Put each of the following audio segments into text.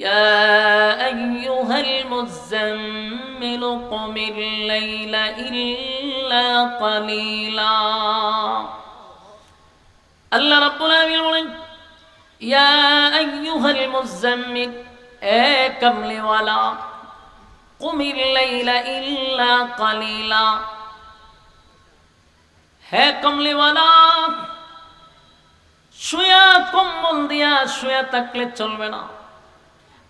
يا أيها المزمل قم الليل إلا قليلا আল্লাহ রাব্বুল আলামিন বলেন ইয়া আইয়ুহাল মুযাম্মিল এ কামলিওয়ালা কুমিল লাইলা ইল্লা কালিলা হে কমলিওয়ালা শুয়া কম্বল দিয়া শুয়া থাকলে চলবে না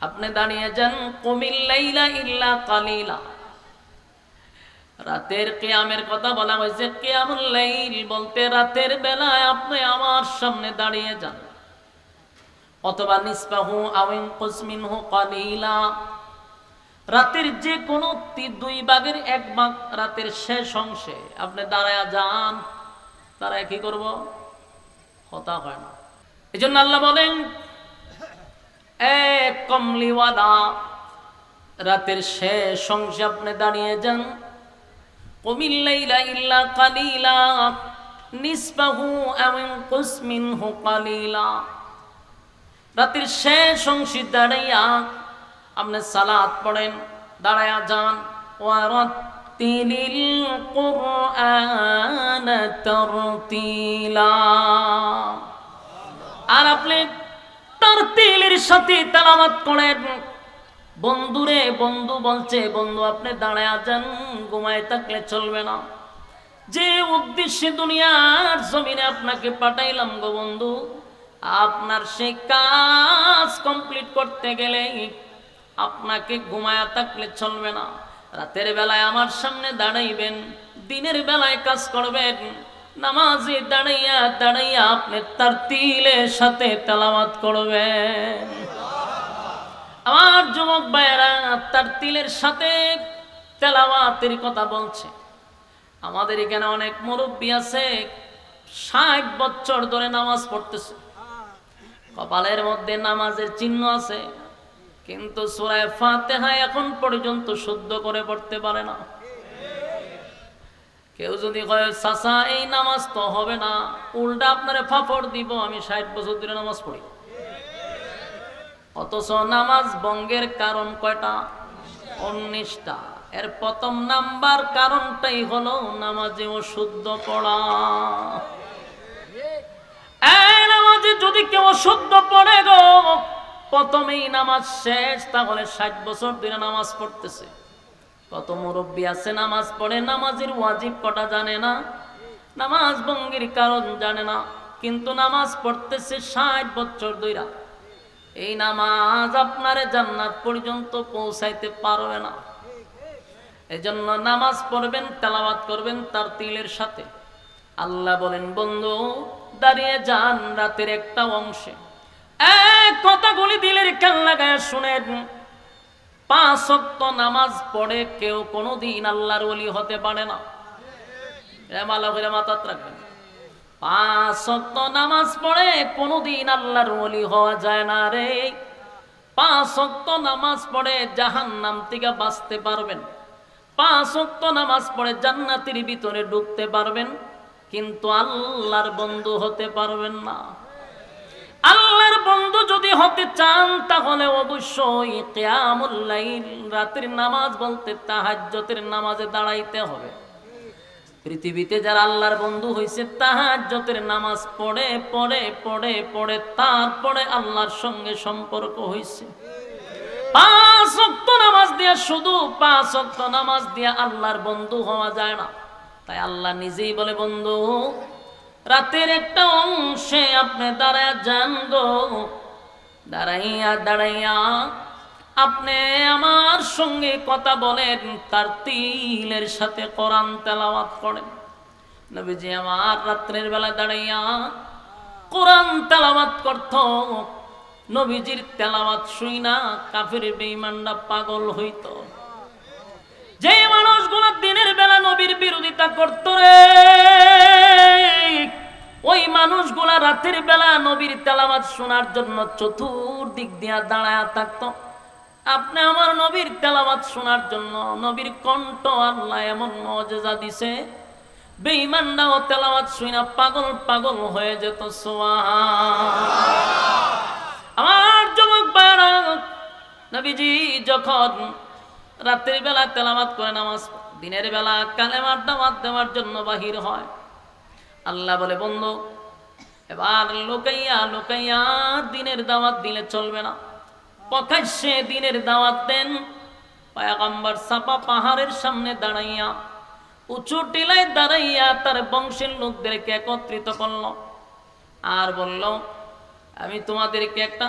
আপনি দাঁড়িয়ে যান, কুমিল্লাইলা ইল্লা কালিলা। রাতের কেয়ামের কথা বলা হয়েছে, কেয়ামুল লাইল বলতে রাতের বেলায় আপনি আমার সামনে দাঁড়িয়ে যান। অথবা নিসবাহু আওয়াইন কুসমিনহু কালিলা। রাতের যে কোনো দুই ভাগের এক ভাগ রাতের শেষ অংশে আপনি দাঁড়ায় যান। তারা কি করব? হতা হয় না। এই জন্য আল্লাহ বলেন এ কমলিওয়ালা রাতের শেষ অংশে আপনি দাঁড়িয়ে যান। কমিল লাইলা ইল্লা কালিলা নিসবাহু আও ইনকুস মিনহু কালিলা। রাতের শেষ অংশে দাঁড়াইয়া আপনি সালাত পড়েন, দাঁড়ায়া যান। ওয়ারাত্তিলিল কুরআন তারতিলা। আর আপনি তারতিলের সাথে তেলাওয়াত করেন। বন্ধুরে, বন্ধু বলছে, বন্ধু, আপনি দাঁড়ায় যান ঘুমায় থাকলে চলবে না। যে উদ্দেশ্যে দুনিয়ার জমিনে আপনাকে পাঠাইলাম গো বন্ধু, আপনার সেই কাজ কমপ্লিট করতে গেলে আপনাকে ঘুমায়া থাকলে চলবে না। রাতের বেলায় আমার সামনে দাঁড়াইবেন, দিনের বেলায় কাজ করবেন নামাজে দাঁড়াইয়া দাঁড়াইয়া আপনি তার তিলের সাথে তেলাওয়াত করবেন। আমার যুবক ভাইয়েরা তার তিলের সাথে তেলাওয়াতের কথা বলছে। আমাদের এখানে অনেক মুরব্বী আছে, ষাট বছর ধরে নামাজ পড়তেছে। কপালের মধ্যে নামাজের চিহ্ন আছে, কিন্তু সুরায় ফাতেহা এখন পর্যন্ত শুদ্ধ করে পড়তে পারে না। কেউ যদি কয়, চাচা, এই নামাজ তো হবে না। উল্টা আপনারে ফাফড় দিব, আমি ষাট বছর ধরে নামাজ পড়ি। অথচ নামাজ বঙ্গের কারণ কয়টা? উনিশটা এর প্রথম নাম্বার কারণটাই হলো নামাজে অশুদ্ধ পড়া। যদি কেউ অশুদ্ধ পড়ে গো, প্রথমেই নামাজ শেষ, তাহলে ষাট বছর ধরে নামাজ পড়তেছে। কত মুরব্বী আছে, নামাজ পড়ে, নামাজের ওয়াজিব কটা জানে না? নামাজ ভঙ্গির কারণ জানে না, কিন্তু নামাজ পড়তেছে ষাট বছর ধইরা। এই নামাজ আপনারে জান্নাত পর্যন্ত পৌঁছাইতে পারবে না। এজন্য নামাজ পড়বেন, তেলাওয়াত করবেন তার তিলের সাথে। আল্লাহ বলেন, বন্ধু, দাঁড়িয়ে যান রাতের একটা অংশে। এক কথাগুলি দিলের কান লাগায় শুনেন। পাঁচ ওয়াক্ত নামাজ পড়ে কেউ কোনোদিন আল্লাহর ওলি হতে পারে না। পাঁচ নামাজ পড়ে হওয়া যায় না রে। পাঁচ নামাজ পড়ে থেকে বাঁচতে পারবেন। পাঁচ নামাজ পড়ে জান্নাতের ভিতরে ঢুকতে পারবেন। কিন্তু আল্লাহর বন্ধু হতে পারবেন না। আল্লাহর বন্ধু হতে চান, তাহলে অবশ্যই কেয়ামুল লাইল নামাজ বলতে তাহাজ্জতের নামাজে দাঁড়াইতে হবে। পৃথিবীতে যারা আল্লাহর বন্ধু হয়েছে তাহাজ্জতের নামাজ পড়ে পড়ে পড়ে পড়ে, তারপরে আল্লাহর সঙ্গে সম্পর্ক হয়েছে পাঁচ ওয়াক্ত নামাজ দিয়া শুধু পাঁচ ওয়াক্ত নামাজ দিয়া আল্লাহর বন্ধু হওয়া যায় না। তাই আল্লাহ নিজেই বলে, বন্ধু, রাতের একটা অংশে আপনি দাঁড়ায় যান গো। দাঁড়াইয়া দাঁড়াইয়া আপনি আমার সঙ্গে কথা বলেন, তার তিলের সাথে কোরআন তেলাওয়াত করেন। নবীজি আমার রাত্রের বেলা দাঁড়াইয়া কোরআন তেলাওয়াত করত। নবীজির তেলাওয়াত শুই না, কাফের বেঈমানরা পাগল হইত। যে মানুষগুলো দিনের বেলা নবীর বিরোধিতা করত রে রাতের বেলা নবীর তেলাওয়াত শোনার জন্য চতুর্দিক দিয়া দাঁড়ায়া থাকতো। আপনি আমার নবীর তেলাওয়াত শোনার জন্য নবীর কণ্ঠ আল্লাহ এমন মজেজা দিছে, বেঈমানরাও তেলাওয়াত শুনা পাগল পাগল হয়ে যেত আমার যুবক নবীজি যখন রাত্রির বেলা তেলামাত করে নামাজ, দিনের বেলা কালেমার দাওয়াত দেওয়ার জন্য বাহির হয়, আল্লাহ বলে, বন্ধু এবার লোকাইয়া লোকাইয়া, দিনের দাওয়াত দিলে চলবে না। প্রকাশ্যে দিনের দাওয়াত দেন, পায়াগাম্বার সাপা পাহাড়ের সামনে দাঁড়াইয়া, উঁচু টিলায় দাঁড়াইয়া তার বংশের লোকদেরকে একত্রিত করল। আর বলল, আমি তোমাদেরকে একটা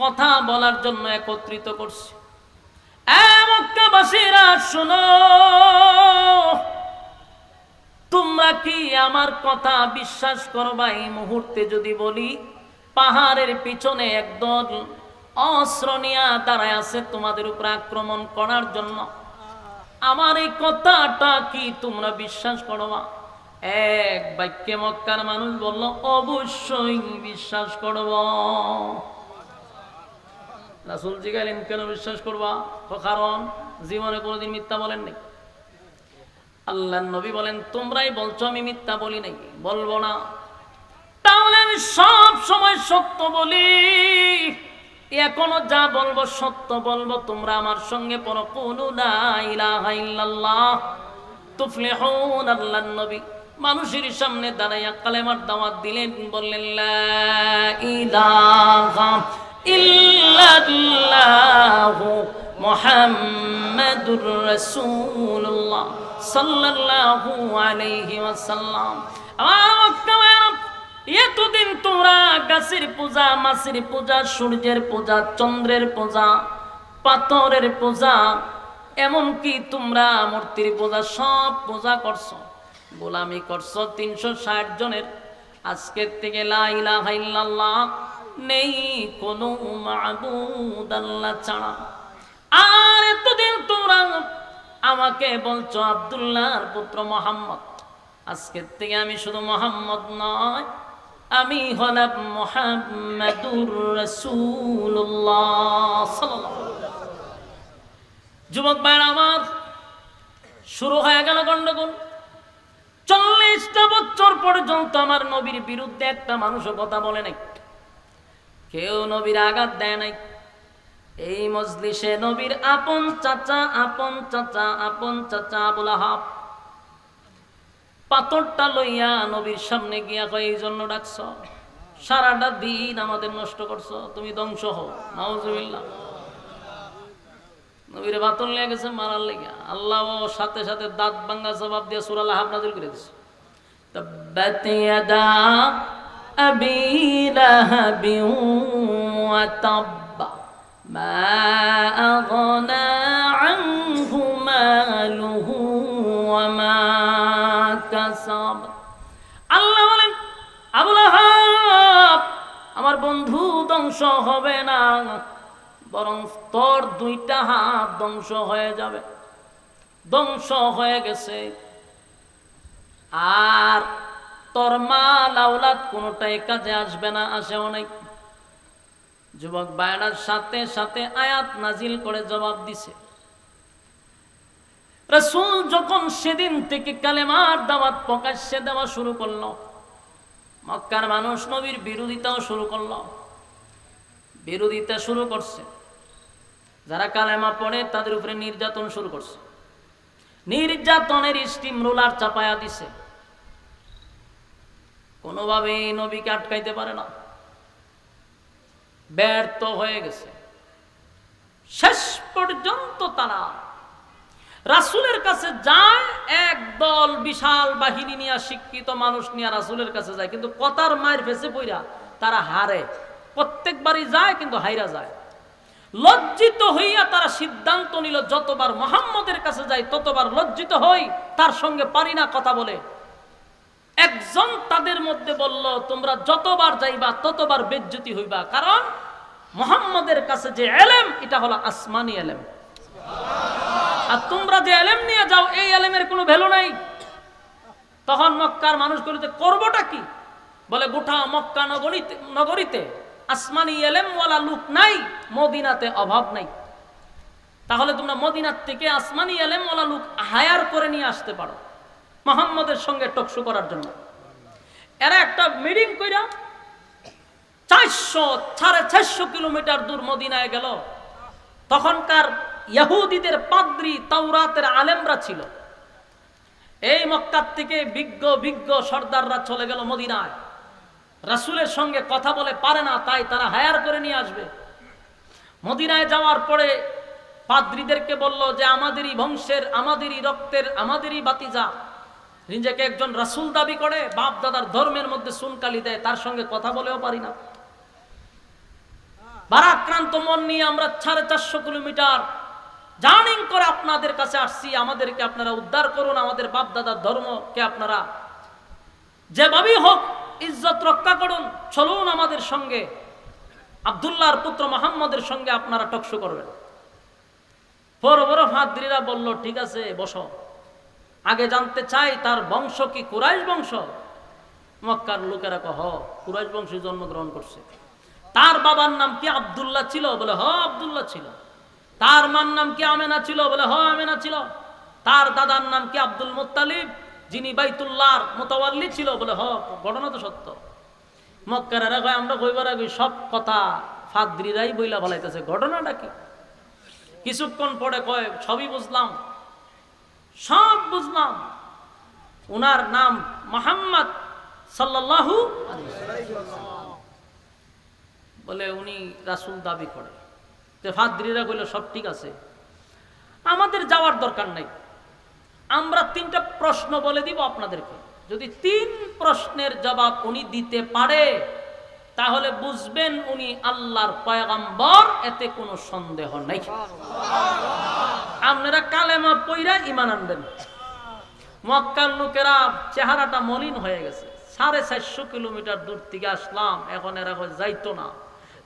কথা বলার জন্য একত্রিত করছি। মক্কাবাসীরা, শোনো! আমার কথা বিশ্বাস করবা এই মুহূর্তে যদি বলি, পাহাড়ের পিছনে একদল অস্ত্র নিয়ে দাঁড়ায় আছে তোমাদের উপর আক্রমণ করার জন্য। আমার এই কথাটা কি তোমরা বিশ্বাস করবা এক বাক্যে মক্কার মানুষ বলল, অবশ্যই বিশ্বাস করব। রাসুল জিগাইলেন কেন বিশ্বাস করবা? কারণ জীবনে কোনোদিন মিথ্যা বলেন নাই আল্লাহ নবী বলেন, তোমরাই বলছো আমি মিথ্যা বলি নাকি বলব না। তাহলে আমি সব সময় সত্য বলি। এখনও যা বলব সত্য বলব, তোমরা আমার সঙ্গে পড়ো কোনো তুফলিহুন আল্লাহর নবী। মানুষের সামনে দাঁড়াইয়া কালেমার দাওয়াত দিলেন, বললেন ইলাহা ইল্লাল্লাহু মুহাম্মাদুর রাসূলুল্লাহ সাল্লাল্লাহু আলাইহি ভাইয়েরা, এতদিন তোমরা গাছের পূজা মাছের পূজা সূর্যের পূজা চন্দ্রের পূজা পাথরের পূজা এমনকি তোমরা মূর্তির পূজা সব পূজা করছ গোলামি করছ তিনশো ষাট জনের। আজকের থেকে লা ইলাহা ইল্লাল্লাহ নেই কোনো মাবুদ আল্লাহ ছাড়া। আর এতদিন তোমরা আমাকে বলছো আব্দুল্লাহর পুত্র মোহাম্মদ। আজকের থেকে আমি শুধু মোহাম্মদ নয়, আমি হলাম মোহাম্মদুর রসুল্লাহ যুবক ভাইয়ের আমার, শুরু হয়ে গেল গন্ডগোল। চল্লিশটা বছর পর্যন্ত আমার নবীর বিরুদ্ধে একটা মানুষও কথা বলে নাই। কেউ নবীর আঘাত দেয় নাই। এই মজলিসে নবীর আপন চাচা আপন চাচা আপন চাচা বলা হাফ পাথরটা লইয়া নবীর সামনে গিয়া কয়, এই জন্য ডাকছ। সারাটা দিন আমাদের নষ্ট করছ। তুমি ধ্বংস হো নাউজুবিল্লাহ। নবীর বাতন লিয়া গেছে, মারার লেগে। আল্লাহ সাথে সাথে দাঁত ভাঙ্গা জবাব দিয়ে সুরাল হাফ নাজিল করে দিছে। তব্বাতিয়াদা ما أغنى عنه ماله وما كسب আল্লাহ বলেন আবুল আহাব আমার বন্ধু ধ্বংস হবে না বরং তোর দুইটা হাত ধ্বংস হয়ে যাবে ধ্বংস হয়ে গেছে আর তোর মাল আওলাদ কোনোটাই কাজে আসবে না আসে অনেক যুবক বায়নার সাথে সাথে আয়াত নাজিল করে জবাব দিছে। রসুল যখন সেদিন থেকে কালেমার দাওয়াত প্রকাশ্যে দেওয়া শুরু করল, মক্কার মানুষ নবীর বিরোধিতাও শুরু করল। বিরোধিতা শুরু করছে। যারা কালেমা পড়ে তাদের উপরে নির্যাতন শুরু করছে। নির্যাতনের স্টিম রোলার চাপায়া দিছে। কোনোভাবেই নবীকে আটকাইতে পারে না। ব্যর্থ হয়ে গেছে। শেষ পর্যন্ত তারা রাসুলের কাছে যায়, এক দল বিশাল বাহিনী নিয়ে, শিক্ষিত মানুষ নিয়ে রাসুলের কাছে যায়, কিন্তু কথার মায়ের ফেসে পইরা তারা হারে। প্রত্যেকবারই যায়, কিন্তু হাইরা যায়। লজ্জিত হইয়া তারা সিদ্ধান্ত নিল, যতবার মোহাম্মদের কাছে যাই, ততবার লজ্জিত হই, তার সঙ্গে পারি না কথা বলে। একজন তাদের মধ্যে বলল, তোমরা যতবার যাইবা, ততবার বেজ্জতি হইবা। কারণ মোহাম্মদের কাছে যে এলেম, এটা হলো আসমানি এলেম। আর তোমরা যে এলেম নিয়ে যাও, এই এলেমের কোনো ভ্যালু নাই। তখন মক্কার মানুষ করিতে করবোটা কি? বলে, গোটা মক্কা নগরীতে নগরীতে আসমানি এলেমওয়ালা লোক নাই, মদিনাতে অভাব নাই। তাহলে তোমরা মদিনার থেকে আসমানি এলেমওয়ালা লোক হায়ার করে নিয়ে আসতে পারো। মোহাম্মদের সঙ্গে টকশো করার জন্য। এরা একটা মিটিং কইরা চারশো সাড়ে চারশো কিলোমিটার দূর মদিনায় গেল। তখনকার ইয়াহুদিদের পাদ্রি তাওরাতের আলেমরা ছিল। এই মক্কার থেকে বিজ্ঞ বিজ্ঞ সর্দাররা চলে গেল মদিনায়। রাসুলের সঙ্গে কথা বলে পারে না, তাই তারা হায়ার করে নিয়ে আসবে। মদিনায় যাওয়ার পরে পাদ্রীদেরকে বলল যে, আমাদেরই বংশের, আমাদেরই রক্তের, আমাদেরই বাতিজা। নিজেকে একজন রাসূল দাবি করে বাপ দাদার ধর্মের মধ্যে সুনকালি দেয়, তার সঙ্গে কথা বলেও পারি না। বারাক্রান্ত মন নিয়ে আমরা সাড়ে চারশো কিলোমিটার জার্নিং করে আপনাদের কাছে আসছি। আমাদেরকে আপনারা উদ্ধার করুন, আমাদের বাপ দাদার ধর্মকে আপনারা যেভাবেই হোক ইজ্জত রক্ষা করুন, চলুন আমাদের সঙ্গে, আবদুল্লাহর পুত্র মোহাম্মদের সঙ্গে আপনারা টকশো করবেন। বড় বড় ফাদ্রিরা বলল, ঠিক আছে, বসো। আগে জানতে চাই তার বংশ কি কুরাইশ বংশ? মক্কার লোকেরা কহ, কুরাইশ বংশে জন্মগ্রহণ করছে। তার বাবার নাম কি আব্দুল্লাহ ছিল? বলে, হ, আব্দুল্লাহ ছিল। তার মার নাম কি আমেনা ছিল? বলে, হ, আমেনা ছিল। তার দাদার নাম কি আব্দুল মুত্তালিব? যিনি বাইতুল্লাহর মোতাওয়াল্লি ছিল? বলে, হ, ঘটনা তো সত্য। মক্কারেরা কয়, আমরা কইবার আগে সব কথা ফাদ্রিরাই বইলা বলাইতেছে ঘটনাটা কি? কিছুক্ষণ পরে কয়, সবই বুঝলাম। সব বুঝলাম। ওনার নাম মোহাম্মদ সাল্লাল্লাহু বলে উনি রাসূল দাবি করে। তো ফাদ্রিরা কইল, সব ঠিক আছে। আমাদের যাওয়ার দরকার নাই। আমরা তিনটা প্রশ্ন বলে দিব আপনাদেরকে। যদি তিন প্রশ্নের জবাব উনি দিতে পারে, তাহলে বুঝবেন উনি আল্লাহর পয়গাম্বর, এতে কোনো সন্দেহ নাই। আপনারা কালেমা পইরা ইমান আনবেন। মক্কার লোকেরা চেহারাটা মলিন হয়ে গেছে। সাড়ে চারশো কিলোমিটার দূর থেকে আসলাম এখন এরা যাইতো না।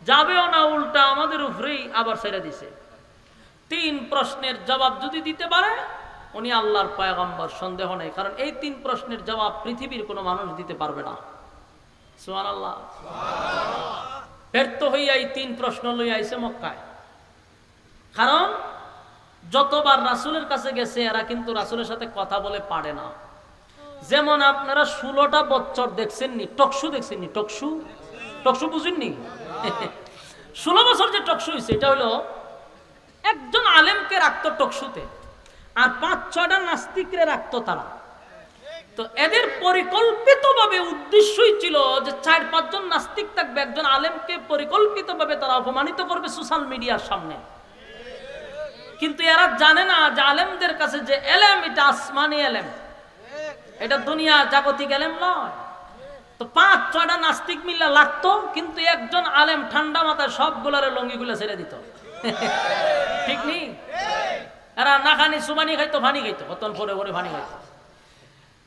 যাবেও না উল্টা আমাদের উপরেই আবার ছেড়ে দিছে। তিন প্রশ্নের জবাব যদি দিতে পারে উনি আল্লাহর পয়গম্বর সন্দেহ নেই। কারণ এই তিন প্রশ্নের জবাব পৃথিবীর কোনো মানুষ দিতে পারবে না। সুমান আল্লাহ ব্যর্থ হইয়া এই তিন প্রশ্ন লইয়া আইসে মক্কায়। কারণ যতবার রাসূলের কাছে গেছে, এরা কিন্তু রাসূলের সাথে কথা বলে পারে না। যেমন আপনারা ষোলোটা বছর দেখছেননি, টকশু দেখছেননি, টকশু? টকশু বুঝেননি? ষোলো বছর যে টকশু হয়েছে এটা হলো একজন আলেমকে রাখতো টকশুতে, আর পাঁচ, ছয়টা নাস্তিকরে রাখতো তারা। তো এদের পরিকল্পিতভাবে উদ্দেশ্যই ছিল যে চার, পাঁচজন নাস্তিক থাকবে, একজন আলেমকে পরিকল্পিতভাবে তারা অপমানিত করবে সোশ্যাল মিডিয়ার সামনে। কিন্তু এরা জানে না যে আলেমদের কাছে যে এলেম, এটা আসমানি এলেম। এটা দুনিয়া জাগতিক এলেম নয়। তো পাঁচ, ছয়টা নাস্তিক মিল্লা লাগতো, কিন্তু একজন আলেম ঠান্ডা মাথায় সবগুলারে লঙ্গিগুলো ছেড়ে দিত। ঠিক নেই এরা না খানি সুবানি খাইতো, ভানি খাইতো কতন পরে পরে ভানি খাইতো।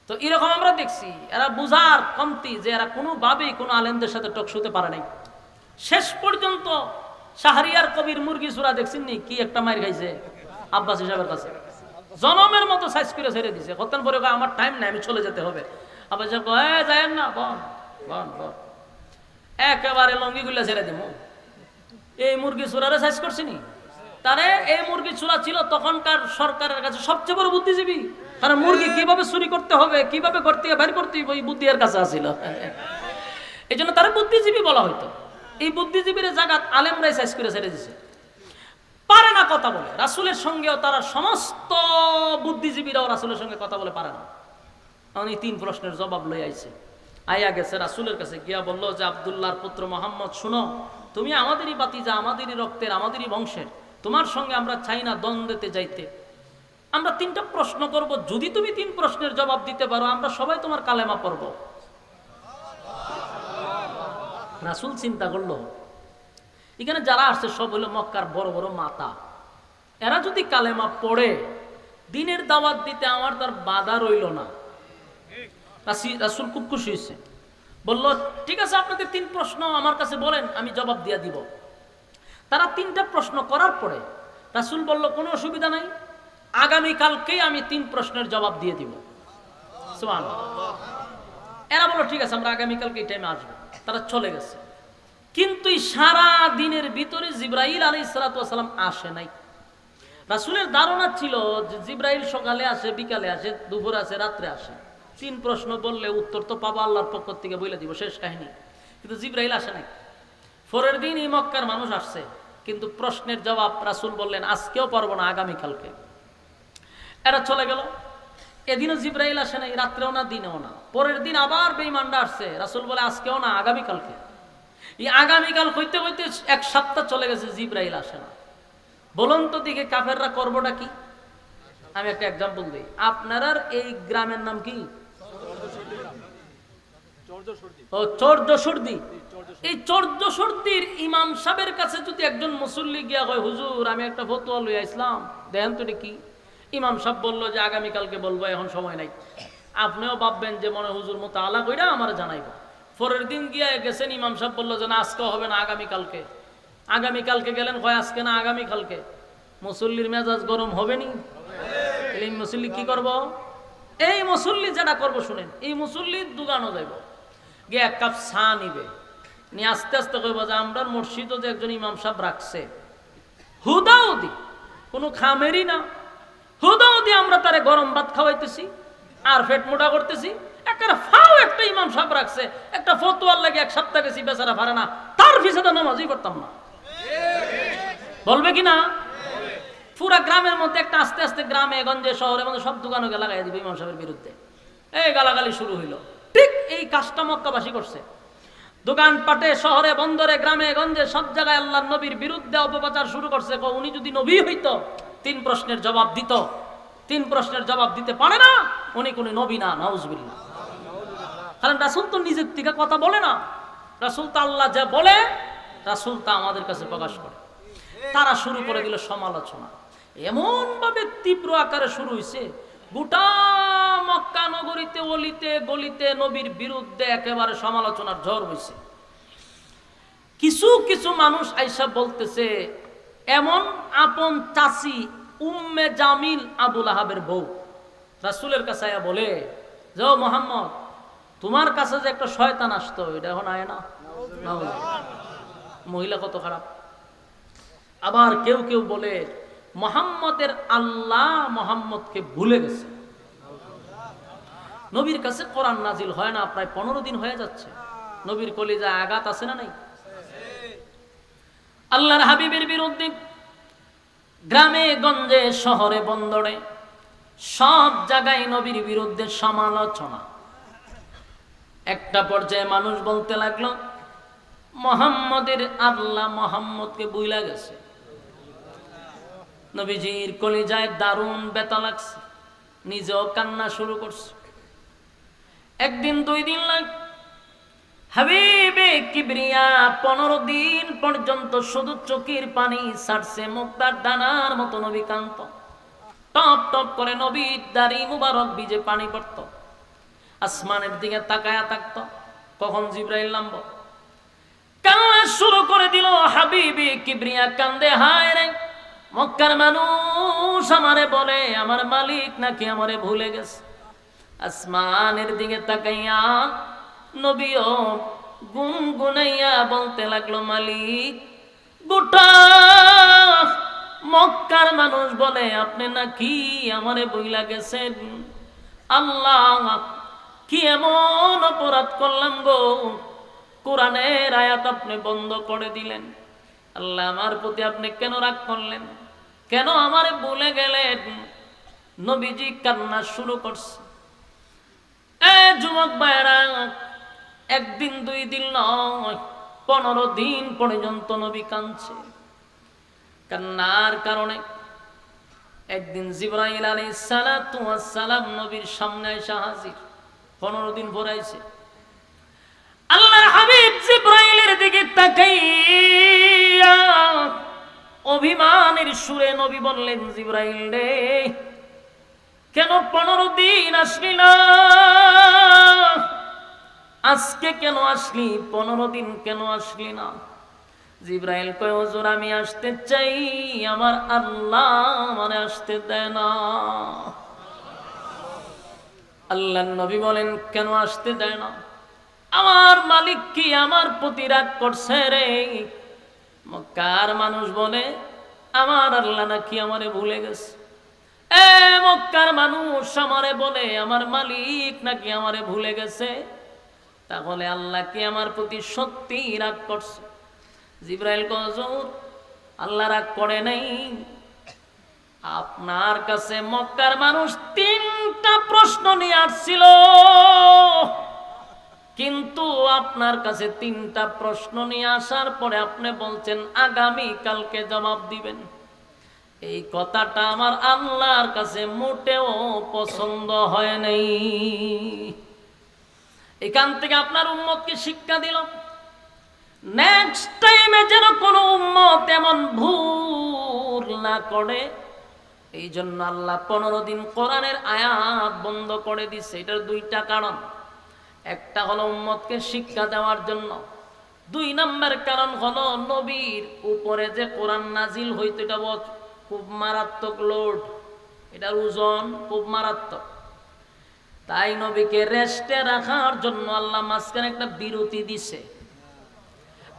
তো এরকম আমরা দেখছি, এরা বুঝার কমতি যে এরা কোনোভাবেই কোনো আলেমদের সাথে টক শুতে পারে নাই। শেষ পর্যন্ত শাহরিয়ার কবির মুরগি সুরা দেখছেন কি একটা মার খাইছে আব্বাস হিসাবের কাছে। জনমের মতো সাইজ করে ছেড়ে দিছে। কতন পরে আমার টাইম নাই আমি চলে যেতে হবে। আব্বাস কয়, "এ, যায়েন না বন বন বন। একেবারে লঙ্গি গুলা ছেড়ে দিব এই মুরগি চূড়ারে সাইজ করছিনি তারে এই মুরগি চূড়া ছিল তখনকার সরকারের কাছে সবচেয়ে বড় বুদ্ধিজীবী। কারণ মুরগি কীভাবে চুরি করতে হবে কীভাবে থেকে বের করতে এই বুদ্ধি এর কাছে আসিল এই জন্য তারা বুদ্ধিজীবী বলা হইতো। এই বুদ্ধিজীবীর জায়গা আলেমরাই সাইজ করে ছেড়ে দিছে। পারে না কথা বলে। রাসুলের সঙ্গেও তারা সমস্ত বুদ্ধিজীবীরাও রাসুলের সঙ্গে কথা বলে পারে না। এই তিন প্রশ্নের জবাব লই আইছে। আইয়া গেছে রাসুলের কাছে, গিয়া বলল যে, আবদুল্লাহর পুত্র মোহাম্মদ, শুনো, তুমি আমাদেরই বাতিজা আমাদেরই রক্তের, আমাদেরই বংশের। তোমার সঙ্গে আমরা চাই না দ্বন্দ্বেতে যাইতে। আমরা তিনটা প্রশ্ন করব। যদি তুমি তিন প্রশ্নের জবাব দিতে পারো, আমরা সবাই তোমার কালেমা পড়ব। রাসুল চিন্তা করল, এখানে যারা আসছে সব হলো মক্কার বড় বড় মাতা। এরা যদি কালেমা পড়ে, দিনের দাওয়াত দিতে আমার তার বাধা রইল না। রাসি- রাসূল খুব খুশি হয়েছে। বলল, ঠিক আছে, আপনাদের তিন প্রশ্ন আমার কাছে বলেন, আমি জবাব দিয়ে দিব। তারা তিনটা প্রশ্ন করার পরে রাসূল বলল, কোনো অসুবিধা নাই আগামী কালকেই আমি তিন প্রশ্নের জবাব দিয়ে দিব। এরা বলল, ঠিক আছে, আমরা আগামীকালকে এই টাইমে আসব। তারা চলে গেছে। কিন্তু সারা দিনের ভিতরে জিব্রাইল আলী সালাতাম আসে নাই। রাসুলের ধারণা ছিল যে জিব্রাইল সকালে আসে, বিকালে আসে, দুপুরে আসে, রাত্রে আসে। তিন প্রশ্ন বললে উত্তর তো পাবো আল্লাহর পক্ষ থেকে বলে দিব, শেষ কাহিনী। কিন্তু জিব্রাইল আসে নাই। পরের দিন এই মক্কার মানুষ আসছে, কিন্তু প্রশ্নের জবাব রাসূল বললেন, আজকেও পারব না, আগামীকালকে। এরা চলে গেল। এদিনও জিব্রাইল আসে নাই, রাত্রেও না, দিনেও না। পরের দিন আবার বেইমানটা আসছে। রাসূল বলে, আজকেও না, আগামীকালকে। এই আগামীকাল হইতে হইতে এক সপ্তাহ চলে গেছে, জিব্রাইল আসে না। বলুন তো দিকে কাফেররা করবোটা কি? আমি একটা এক্সাম্পল দিই। আপনার এই গ্রামের নাম কি? ইমাম সাহেবের কাছে যদি একজন মুসল্লি গিয়া হয় হুজুর, আমি একটা ফতোয়া লইয়া ইসলাম দেখেন তো কি ইমাম সাহেব বলল যে আগামীকালকে বলব, এখন সময় নাই। আপনিও ভাববেন যে, মনে হুজুর মতো আলা কইরা আমার জানাইব। পরের দিন গিয়া গেছেন, ইমাম সাহেব বলল যে, না আজকে হবে না আগামীকালকে আগামীকালকে গেলেন? হয় আজকে না আগামীকালকে মুসল্লির মেজাজ গরম হবে নি? এই মুসল্লি কি করব? এই মুসল্লি যেটা করব, শুনেন, এই মুসল্লি দুগানো যাইব। গিয়ে এক কাপ চা নিবে। নিয়ে আস্তে আস্তে কইব যে আমরা মসজিদও যে একজন ইমাম সাহেব রাখছে হুদাউদি কোনো খামেরই না। হুদাউদি আমরা তারে গরম ভাত খাওয়াইতেছি, আর পেট মোটা করতেছি। একটা ফাও একটা ইমাম সাহেব রাখছে, একটা ফতোয়ার লাগে এক সপ্তাহ গেছি, বেচারা ভাড়া না। তার ফিসে তো নামাজই করতাম না। বলবে কি না? পুরা গ্রামের মধ্যে একটা আস্তে আস্তে গ্রামে, গঞ্জে, শহরের মধ্যে সব দোকানকে লাগাই দিবে ইমাম সাহেবের বিরুদ্ধে। এই গালাগালি শুরু হইল। ঠিক এই কাজটা মক্কাবাসী করছে। দোকানপাটে, শহরে, বন্দরে, গ্রামে, গঞ্জে, সব জায়গায় আল্লাহ নবীর বিরুদ্ধে অপপ্রচার শুরু করছে। উনি যদি নবী হইতো তিন প্রশ্নের জবাব দিত। তিন প্রশ্নের জবাব দিতে পারে না। উনি কোন নবী না, নাউজবিল্লাহ। কারণ রাসুল তো নিজের থেকে কথা বলে না। রাসুল তো আল্লাহ যা বলে, রাসুল তা আমাদের কাছে প্রকাশ করে। তারা শুরু করে দিল সমালোচনা। এমন ভাবে তীব্র আকারে শুরু হয়েছে গোটা মক্কা নগরীতে, অলিতে, গলিতে নবীর বিরুদ্ধে একেবারে সমালোচনার ঝড় হয়েছে কিছু কিছু মানুষ আইসা বলতেছে এমন আপন চাষি উম্মে জামিল আবুল আহাবের বউ। রাসুলের কাছে আয়া বলে যে মোহাম্মদ, তোমার কাছে যে একটা শয়তান আসতো, এটা এখন আয় না। মহিলা কত খারাপ। আবার কেউ কেউ বলে, মোহাম্মদের আল্লাহ মোহাম্মদকে ভুলে গেছে। নবীর কাছে কোরআন নাজিল হয় না, প্রায় পনেরো দিন হয়ে যাচ্ছে। নবীর কলিজা আঘাত আছে না নাই? আল্লাহর হাবিবের বিরুদ্ধে গ্রামে, গঞ্জে, শহরে, বন্দরে সব জায়গায় নবীর বিরুদ্ধে সমালোচনা। একটা পর্যায়ে মানুষ বলতে লাগল, মোহাম্মদের আল্লাহ মোহাম্মদকে বুইলা গেছে। নবীজির কলিজায় দারুণ বেতা লাগছে, নিজেও কান্না শুরু করছে। একদিন, দুই দিন লাগ হাবিবে কিবরিয়া, পনেরো দিন পর্যন্ত শুধু চোখের পানি ছাড়ছে, মুক্তার দানার মতো নবী কান্ত। টপ টপ করে নবী দাড়ি মুবারক বিজে পানি পড়ত। আসমানের দিকে তাকায়া থাকতো, কখন জিব্রাইল নামবো? কান্না শুরু করে দিল হাবিবি কিবরিয়া, কান্দে, হায় রে, মক্কার মানুষ আমারে বলে, আমার মালিক নাকি আমারে ভুলে গেছে? আসমানের দিকে তাকাইয়া নবীও গুনগুনাইয়া বলতে লাগল, মালিক, গোটা মক্কার মানুষ বলে, আপনি নাকি আমারে বইলা গেছেন? আল্লাহ, কি এমন অপরাধ করলাম গো? কোরআনের আয়াত আপনি বন্ধ করে দিলেন। আল্লাহ, আমার প্রতি আপনি কেন রাগ করলেন? কেন আমারে বলে গেলেন? নবীজি কান্না শুরু করছে। এ যুবক ভাইরা একদিন, দুই দিন নয়, পনেরো দিন পর্যন্ত নবী কাঁদছে। কান্নার কারণে একদিন জিব্রাইল আলী সালাম নবীর সামনে এসে হাজির। পনেরো দিন ভরাইছে আল্লাহর হাবিব জিব্রাইলের দিকে তাকাইয়া অভিমানের সুরে নবী বললেন, জিব্রাইল রে, কেন পনেরো দিন আসলি না? আজকে কেন আসলি? পনেরো দিন কেন আসলি না? জিব্রাইল কয়, হুজুর, আমি আসতে চাই। আমার আল্লাহ মানে আসতে দেয় না। আল্লাহ নবী বলেন, কেন আসতে দেয় না? আমার মালিক কি আমার প্রতি রাগ করছে রে? মক্কার মানুষ বলে, আমার আল্লাহ নাকি আমারে ভুলে গেছে। এ মক্কার মানুষ আমারে বলে, আমার মালিক নাকি আমারে ভুলে গেছে? তাহলে আল্লাহ কি আমার প্রতি সত্যি রাগ করছে। জিব্রাইল গজর আল্লাহ রাগ করে নাই। আপনার কাছে মক্কার মানুষ তিনটা প্রশ্ন নিয়ে আসছিল। কিন্তু আপনার কাছে তিনটা প্রশ্ন নিয়ে আসার পরে আপনি বলছেন, আগামী কালকে জবাব দিবেন। এই কথাটা আমার আল্লাহর কাছে মোটেও পছন্দ হয় নাই। এখান থেকে আপনার উম্মতকে শিক্ষা দিল নেক্সট টাইমে যেন কোনো উম্মত এমন ভুল না করে এই জন্য আল্লাহ পনেরো দিন কোরআনের আয়াত বন্ধ করে দিছে। এটার দুইটা কারণ। একটা হলো উম্মতকে শিক্ষা দেওয়ার জন্য। দুই নম্বর কারণ হলো নবীর উপরে যে কোরআন নাজিল হইতো, এটা খুব মারাত্মক লোড এটার ওজন খুব মারাত্মক। তাই নবীকে রেস্টে রাখার জন্য আল্লাহ মাঝখানে একটা বিরতি দিছে।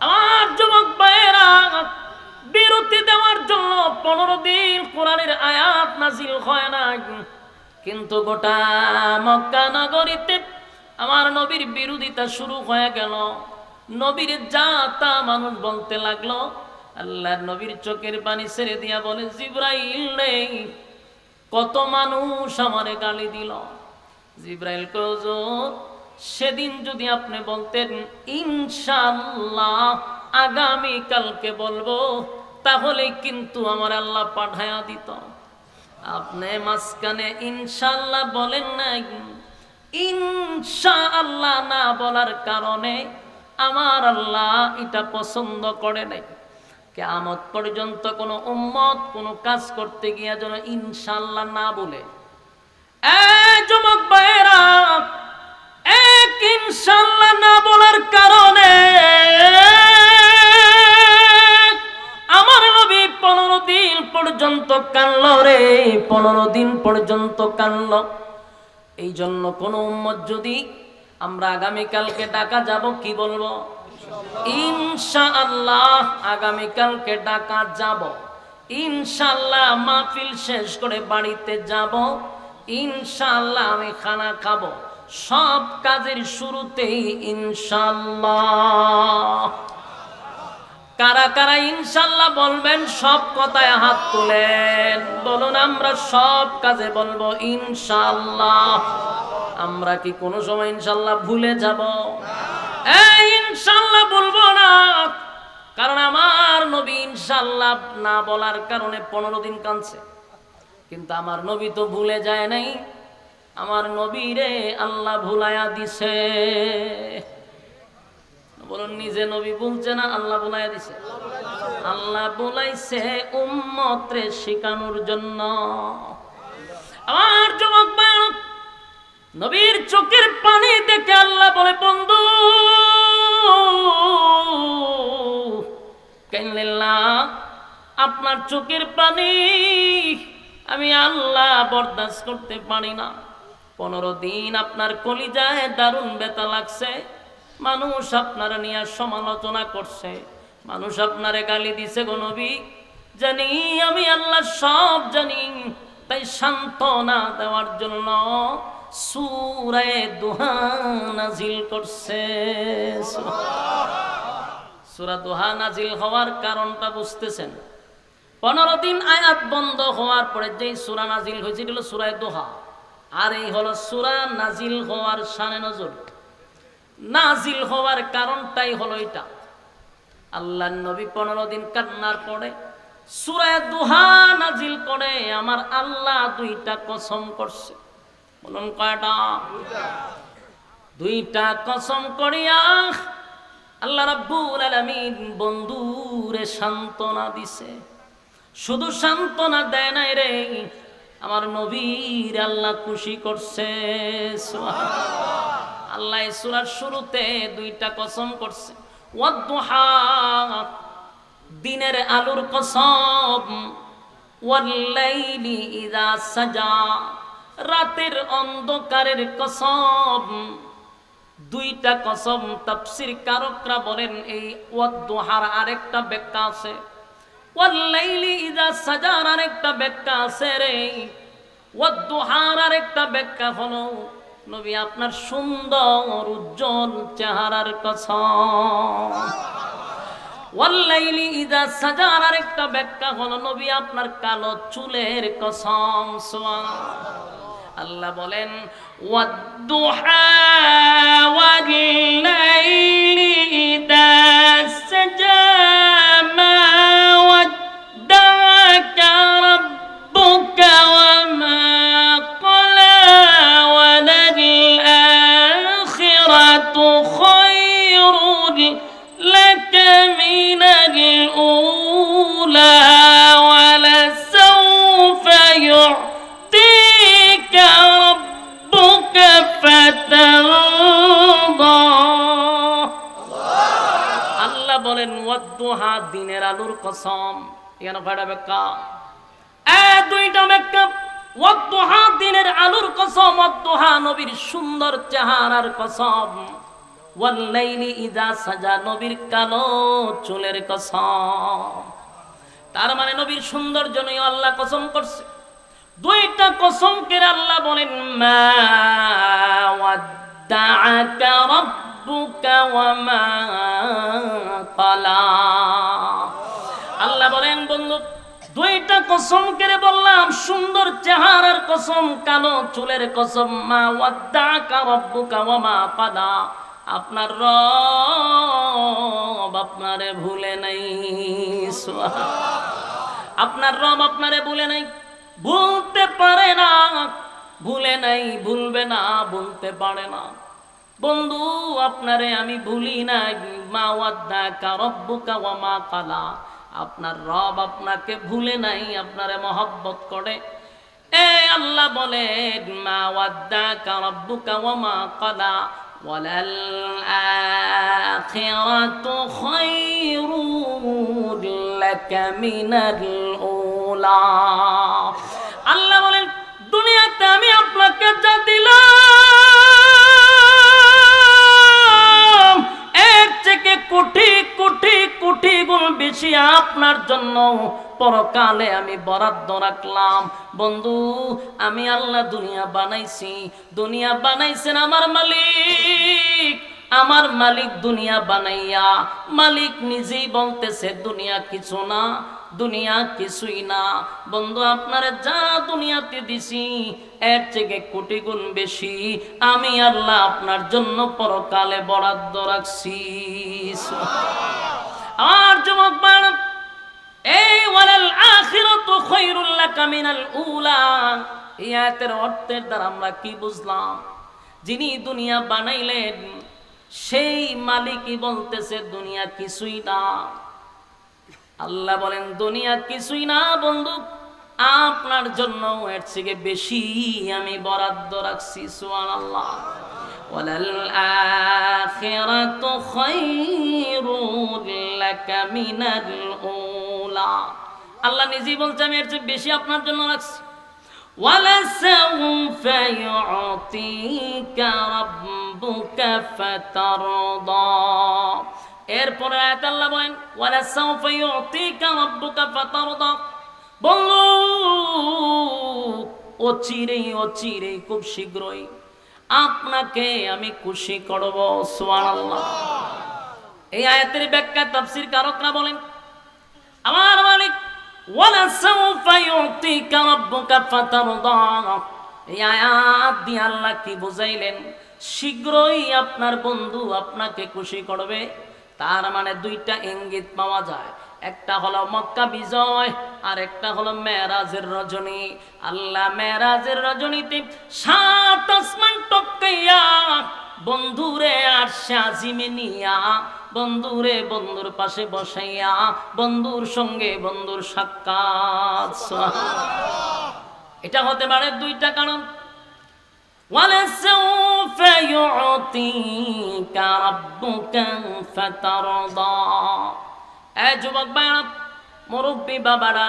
আমার যুবক ভাইয়েরা, বিরতি দেওয়ার জন্য পনেরো দিন কোরআনের আয়াত নাজিল হয় না কিন্তু গোটা মক্কা নগরীতে আমার নবীর বিরোধিতা শুরু হয়ে গেল। নবীর যা তা মানুষ বলতে লাগল আল্লাহ নবীর চোখের পানি ছেড়ে দিয়া বলে, জিব্রাইল নেই কত মানুষ আমারে গালি দিল? জিব্রাইল কজর সেদিন যদি আপনি বলতেন ইনশাল্লাহ আগামী কালকে বলব, তাহলে কিন্তু আমার আল্লাহ পাঠায়া দিত। আপনি মাঝখানে ইনশাল্লাহ বলেন নাই। ইনশাআল্লাহ না বলার কারণে আমার আল্লাহ এটা পছন্দ করে নাই। কেয়ামত পর্যন্ত কোনো উম্মত কোনো কাজ করতে গিয়ে যেন ইনশাল্লাহ না বলে। যুবক ভাইয়েরা, এক ইনশাল্লাহ না বলার কারণে আমার নবী পনেরো দিন পর্যন্ত কানল রে, পনেরো দিন পর্যন্ত কানল এই জন্য কোনো উম্মত যদি আমরা আগামীকালকে ডাকা যাব, কি বলব? ইনশাআল্লাহ আগামীকালকে ডাকা যাব। ইনশাআল্লাহ মাহফিল শেষ করে বাড়িতে যাব। ইনশাআল্লাহ আমি খানা খাব। সব কাজের শুরুতেই ইনশাল্লাহ কারা কারা ইনশাল্লাহ বলবেন, সব কথায় হাত তুলেন। বলুন, আমরা সব কাজে বলব ইনশাল্লাহ আমরা কি কোনো সময় ইনশাল্লাহ ভুলে যাব? ইনশাল্লাহ বলব না। কারণ আমার নবী ইনশাল্লাহ না বলার কারণে পনেরো দিন কাঁদছে। কিন্তু আমার নবী তো ভুলে যায় নাই। আমার নবী রে আল্লাহ ভুলায়া দিছে। বলুন নিজে নবী বলছে না আল্লাহ বলাইয়া দিছে? আল্লাহ বলাইছে উম্মতরে শিখানোর জন্য। আমার যুবক ভাই, নবীর চোখের পানি দেখে আল্লাহ বলে বন্ধু কেনলিল্লাহ আপনার চোখের পানি আমি আল্লাহ বরদাস্ত করতে পারি না। পনেরো দিন আপনার কলিজায় দারুণ বেতা লাগছে। মানুষ আপনার নিয়ে সমালোচনা করছে। মানুষ আপনারে গালি দিছে গো নবী। জানি আমি আল্লাহ সব জানি, তাই সান্ত্বনা দেওয়ার জন্য সুরায় দুহা নাজিল করছে। সুরা দোহা নাজিল হওয়ার কারণটা বুঝতেছেন? পনেরো দিন আয়াত বন্ধ হওয়ার পরে যেই সুরা নাজিল হয়েছে এগুলো সুরায় দোহা। আর এই হলো সুরা নাজিল হওয়ার সানে নজর। নাজিল হওয়ার কারণটাই হলো এটা। আল্লাহ নবী পনেরো দিন কান্নার পরে সুরায় দোহা নাজিল করে আমার আল্লাহ দুইটা কসম করছে। বলুন কয়টা? দুইটা কসম করিয়া আল্লাহ রাব্বুল আলামিন বন্ধুরে সান্ত্বনা দিছে। শুধু সান্ত্বনা দেয় নাই রে। আমার নবীর আল্লাহ খুশি করছে। আল্লাহ সুরার শুরুতে দুইটা কসম করছে। দিনের আলোর কসম। সাজা, রাতের অন্ধকারের কসম। দুইটা কসম তাফসির কারকরা বলেন, এই ওয়াদ্দুহার আরেকটা ব্যাখ্যা আছে। ওয়াল্লাইলি ইযা সাজার ব্যাখ্যা আছে রে হলো, নবী আপনার সুন্দর, উজ্জ্বল চেহারার কসম ওয়াল্লাইলি ইদা সাজার আরেকটা ব্যাখ্যা হলো, নবী আপনার কালো চুলের কসম। আল্লাহ বলেন, ওয়াদ্দুহা ওয়াল্লাইলি ইদা সাজা দিনের আলুর কসম। কয়টা ব্যাখ্যা। এ দুইটা ব্যাখ্যা। দিনের আলুর কসম নবীর সুন্দর চেহারার কসম। ওয়াল্লাইলি ইদা সাজা, নবীর কালো চুলের কসম। তার মানে নবীর সৌন্দর্য নিয়ে আল্লাহ কসম করছে। দুইটা কসম করে আল্লাহ বলেন, মা ওয়াদ্দাআকা আল্লাহ বলেন, বন্ধু, দুইটা কসম বললাম, সুন্দর চেহারার কসম, কালো চুলের কসম, মা আপনার রব আপনারে ভুলে নাই আপনার রব আপনারে ভুলে নাই, ভুলতে পারে না, ভুলে নাই, ভুলবে না, ভুলতে পারে না। বন্ধু আপনারে আমি ভুলি নাই মা ওয়াদ্দা কারব্বুকা ওয়া মা কালা আপনার রব আপনাকে ভুলে নাই আপনারে মহব্বত করে এ আল্লাহ বলেন মা ওয়াদ্দা কারব্বুকা ওয়া মা কালা وللآخرة خير لك من الأولى আল্লাহ বলেন দুনিয়াতে আমি আপনাকে যা দিলাম থেকে কোটি কোটি কোটি গুণ বেশি আপনার জন্য। পরকালে আমি বরাদ্দ রাখলাম। বন্ধু, আমি আল্লাহ দুনিয়া বানাইছি। দুনিয়া বানাইছেন আমার মালিক। আমার মালিক দুনিয়া বানাইয়া মালিক নিজেই বলতেছে, দুনিয়া কিছু না। দুনিয়া কিছুই না। বন্ধু, আপনারে যা দুনিয়াতে দিছি, এর থেকে কোটি গুণ বেশি আমি আল্লাহ আপনার জন্য পরকালে বরাদ্দ রাখছি। আর যুবক এই ওয়ালাল আখিরাতু খায়রুল লাকা মিনাল উলা। এই আয়াতের অর্থের দ্বারা আমরা কি বুঝলাম? যিনি দুনিয়া বানাইলেন, সেই মালিকই বলতেছে দুনিয়া কিছুই না। আল্লাহ বলেন দুনিয়া কিছুই না বন্ধু আপনার জন্য এর থেকে বেশি আমি বরাদ্দ রাখছি সুয়ান আল্লাহ وللآخرة خير لك من الأولى আল্লাহ নিজেই বলছে আমি এর চেয়ে বেশি আপনার জন্য রাখছি ولسوف يعطيك ربك فترضى এরপরে আয়াত আল্লাহ বলেন, ওয়ালা সাউফা ইউতিকা রাব্বুকা ফাতারদা। বলল অচিরেই অচিরেই খুব শীঘ্রই আপনাকে আমি খুশি করব। সুবহানাল্লাহ। এই আয়াতের ব্যাখ্যা তাফসীর কারকরা বলেন, আমার মালিক, ওয়ালা সাউফা ইউতিকা রাব্বুকা ফাতারদা। এই আয়াত দিয়ে আল্লাহ কি বুঝাইলেন? শীঘ্রই আপনার বন্ধু আপনাকে খুশি করবে। তার মানে দুইটা ইঙ্গিত পাওয়া যায়। একটা হলো মক্কা বিজয় আর একটা হলো মেরাজের রজনী। আল্লাহ মেরাজের রজনীতে সাত আসমান টপকাইয়া বন্ধুরে আর সাজিমে নিয়া বন্ধুরে বন্ধুর পাশে বসাইয়া বন্ধুর সঙ্গে বন্ধুর সাক্ষাৎ। এটা হতে পারে দুইটা কারণ। ولسوف يعطيك ربك فترضى এ যুবক ভাইরা মুরব্বী বাবারা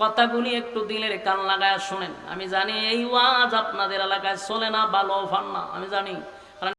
কথাগুলি একটু দিলের কান লাগায় শুনেন আমি জানি এই ওয়াজ আপনাদের এলাকায় চলে না ভালো ফান না আমি জানি